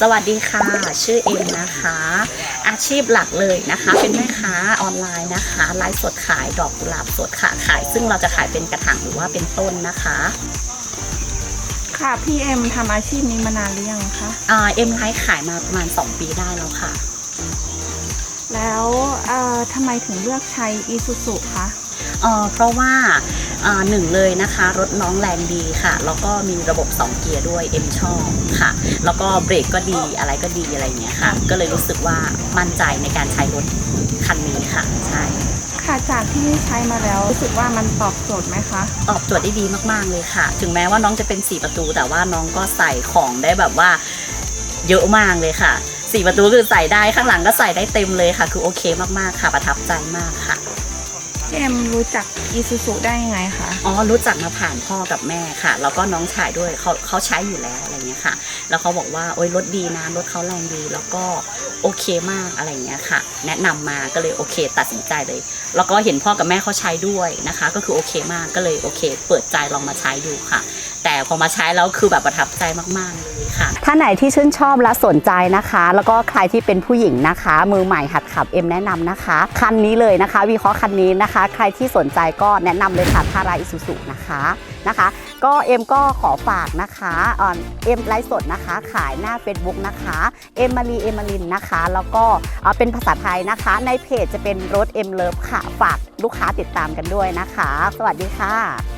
สวัสดีค่ะ ชื่อเอ็มนะคะ อาชีพหลักเลยนะคะ เป็นแม่ค้าออนไลน์นะคะไลฟ์สดขายดอกกุหลาบสดค่ะขาย ซึ่งเราจะขายเป็นกระถางหรือว่าเป็นต้นนะคะค่ะพี่เอ็มทำอาชีพนี้มานานหรือยังคะอ่าเอ็มไลฟ์ขายมาประมาณ 2 ปีได้แล้วค่ะ แล้วเอ่อทำไมถึงเลือกใช้อีซูซุคะเอ่อเพราะว่าอ่าหนึ่งเลยนะคะ รถน้องแรงดีค่ะ แล้วก็มีระบบ 2 เกียร์ด้วยเอ็มชอบค่ะ แล้วก็เบรกก็ดีอะไรก็ดีอะไรอย่างเงี้ยค่ะ ก็เลยรู้สึกว่ามั่นใจในการใช้รถคันนี้ค่ะใช่ค่ะจากที่ใช้มาแล้วรู้สึกว่ามันตอบโจทย์ไหมคะ ตอบโจทย์ได้ดีมากๆเลยค่ะ ถึงแม้ว่าน้องจะเป็น 4 ประตู แต่ว่าน้องก็ใส่ของได้แบบว่าเยอะมากเลยค่ะ 4ประตูคือใส่ได้ข้างหลังก็ใส่ได้เต็มเลยค่ะ คือโอเคมากๆค่ะ ประทับใจมากค่ะพี่เอ็มรู้จักอีซูซุได้ยังไงคะอ๋อรู้จักมาผ่านพ่อกับแม่ค่ะ แล้วก็น้องชายด้วยเขาเขาใช้อยู่แล้วอะไรเงี้ยค่ะ แล้วเขาบอกว่าโอ้ยรถดีนะรถเขาแรงดี แล้วก็โอเคมากอะไรเงี้ยค่ะ แนะนำมาก็เลยโอเค ตัดสินใจเลย แล้วก็เห็นพ่อกับแม่เขาใช้ด้วยนะคะ ก็คือโอเคมากก็เลยโอเค เปิดใจลองมาใช้ดูค่ะ แต่พอมาใช้แล้วคือแบบประทับใจมากๆเลยค่ะท่านไหนที่ชื่นชอบและสนใจนะคะ แล้วก็ใครที่เป็นผู้หญิงนะคะ มือใหม่หัดขับเอ็มแนะนำนะคะ คันนี้เลยนะคะวีเคราะห์คันนี้นะคะ ใครที่สนใจก็แนะนำเลยค่ะทาราอิสุสุนะคะนะคะ ก็เอ็มก็ขอฝากนะคะเอ็มไลฟ์สดนะคะ ขายหน้า Facebook นะคะเอ็มมารีเอ็มมารินนะคะ แล้วก็เป็นภาษาไทยนะคะ ในเพจจะเป็นรถเอ็มเลิฟค่ะ ฝากลูกค้าติดตามกันด้วยนะคะ สวัสดีค่ะ